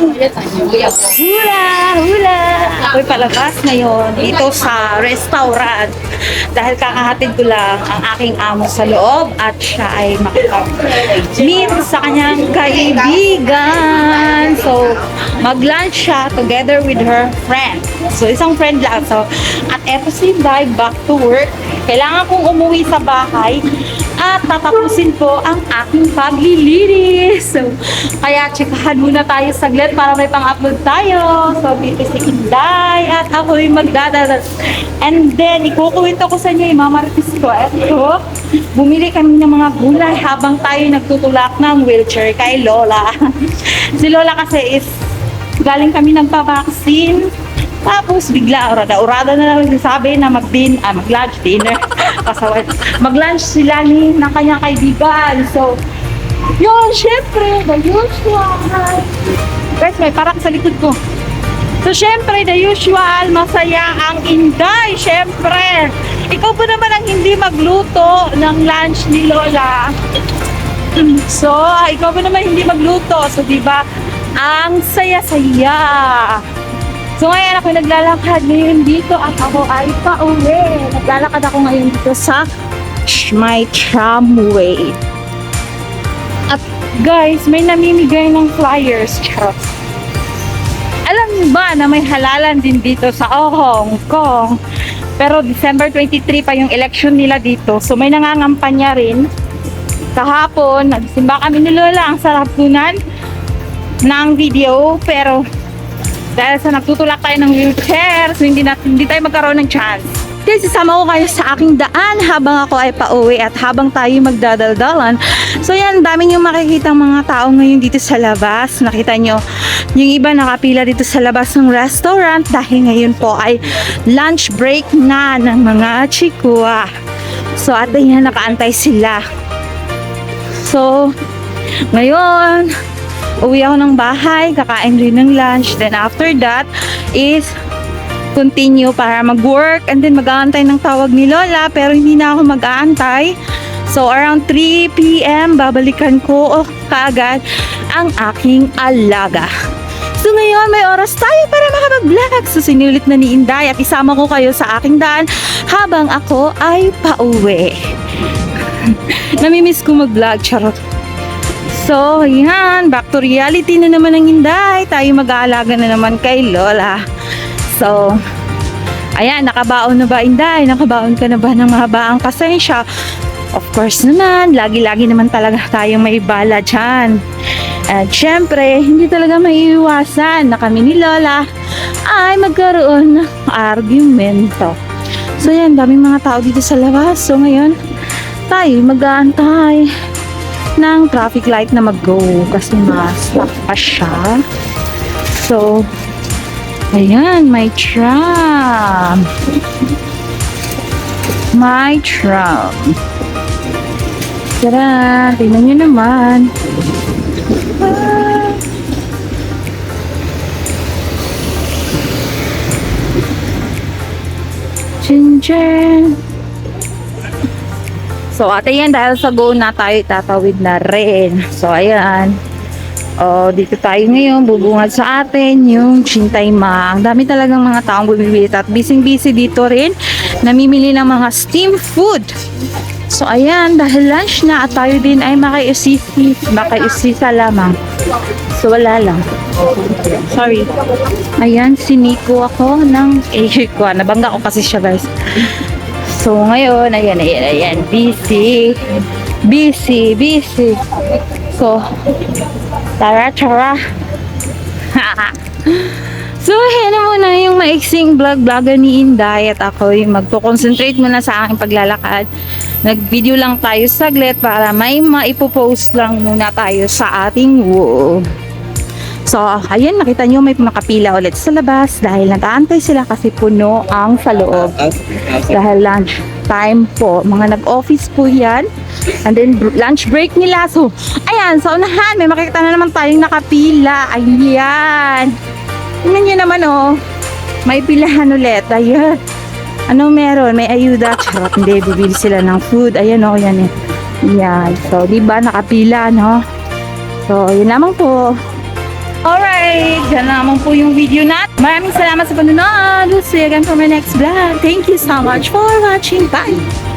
Hula! Hula! Ako'y palabas ngayon dito sa restaurant dahil kakahatid ko lang ang aking amo sa loob at siya ay makipag-meet sa kanyang kaibigan. So, mag-lunch siya together with her friend. So, isang friend lang. So, at eto si Dai back to work. Kailangan kong umuwi sa bahay at tatapusin ko ang aking paglilinis. So, kaya checkahan muna tayo saglit para may pang-upload tayo. So, dito si Inday at ako'y magdadala. And then, ikukuwento ko sa inyo, imamaritis ko. Eto, bumili kami ng mga gulay habang tayo nagtutulak ng wheelchair kay Lola. si Lola kasi is galing kami nagpa-vaccine. Tapos bigla, urada-urada na lang sabi na mag-din, ah, mag-lunch, dinner. Kasawan. Mag-lunch sila ni ng kanyang kaibigan. So, yun, syempre, the usual. Guys, may parak sa likod ko. So, syempre, the usual, masaya ang Inday, syempre. Ikaw po naman ang hindi magluto ng lunch ni Lola. So, ikaw po naman hindi magluto. So, di ba, ang saya-saya. So ngayon ako naglalakad ngayon dito at ako ay pauwi. Naglalakad ako ngayon dito sa my tramway. At guys, may namimigay ng flyers. Charot. Alam niyo ba na may halalan din dito sa Hong Kong? Pero December 23 pa yung election nila dito. So may nangangampanya rin. Kahapon, nagsimba kami ni Lola. Ang sarap ng video. Pero dahil sa nagtutulak tayo ng wheelchair, so hindi, na, hindi tayo magkaroon ng chance. Guys, isama ko kayo sa aking daan habang ako ay pauwi at habang tayo magdadaldalan. So yan, dami nyo makikita mga tao ngayon dito sa labas. Nakita nyo, yung iba nakapila dito sa labas ng restaurant dahil ngayon po ay lunch break na ng mga chikwa. So at yan, nakaantay sila. So, ngayon, uwi ako ng bahay, kakain rin ng lunch. Then after that is continue para mag-work and then mag-aantay ng tawag ni Lola pero hindi na ako mag-aantay. So around 3 p.m. babalikan ko kaagad ang aking alaga. So ngayon may oras tayo para makapag-vlog. So sinulit na ni Inday at isama ko kayo sa aking daan habang ako ay pauwi. Namimiss ko mag-vlog, charot. So, yan. Back to reality na naman ang Inday. Tayo mag-aalaga na naman kay Lola. So, ayan. Nakabaon na ba, Inday? Nakabaon ka na ba ng mahabaang pasensya? Of course naman. Lagi-lagi naman talaga tayong may bala dyan. At syempre, hindi talaga maiiwasan na kami ni Lola ay magkaroon ng argumento. So, yan. Daming mga tao dito sa labas. So, ngayon, tayo mag-aantay ng traffic light na mag-go kasi ma-stop pa siya. So, ayan, may tram. May tram. Tara, tingnan nyo naman. Ah. Chin-chin. So, ate yan, dahil sa go na tayo, tatawid na rin. So, ayan. O, dito tayo ngayon, bubungad sa atin yung Chintay Ma. Ang dami talagang mga taong bumibili at busy-busy dito rin. Namimili ng mga steam food. So, ayan, dahil lunch na at tayo din ay makaiusisi, makaiusisa lamang. So, wala lang. Sorry. Ayan, siniko ako ng eh, ko. Nabangga ko kasi siya, guys. So, ngayon, ayan, ayan, ayan, busy, busy, busy. So, tara, tara. so, yan na muna yung maiksing vlog-vlogger ni Inday at ako yung magpo-concentrate muna sa aking paglalakad. Nag-video lang tayo saglit para may maipopost lang muna tayo sa ating wall. So, ayun, nakita nyo may nakapila ulit sa labas dahil nag-aantay sila kasi puno ang sa loob. Dahil lunch time po. Mga nag-office po yan. And then lunch break nila. So, ayan, sa unahan, may makikita na naman tayong nakapila. Ayan. Tingnan nyo naman, oh. May pilahan ulit. Ayan. Ano meron? May ayuda. Charot, hindi. Bibili sila ng food. Ayan, oh. Yan, eh. Yan. So, di ba nakapila, no? So, yun lamang po. Alright, yan naman po yung video natin. Maraming salamat sa panonood. We'll see you again for my next vlog. Thank you so much for watching. Bye!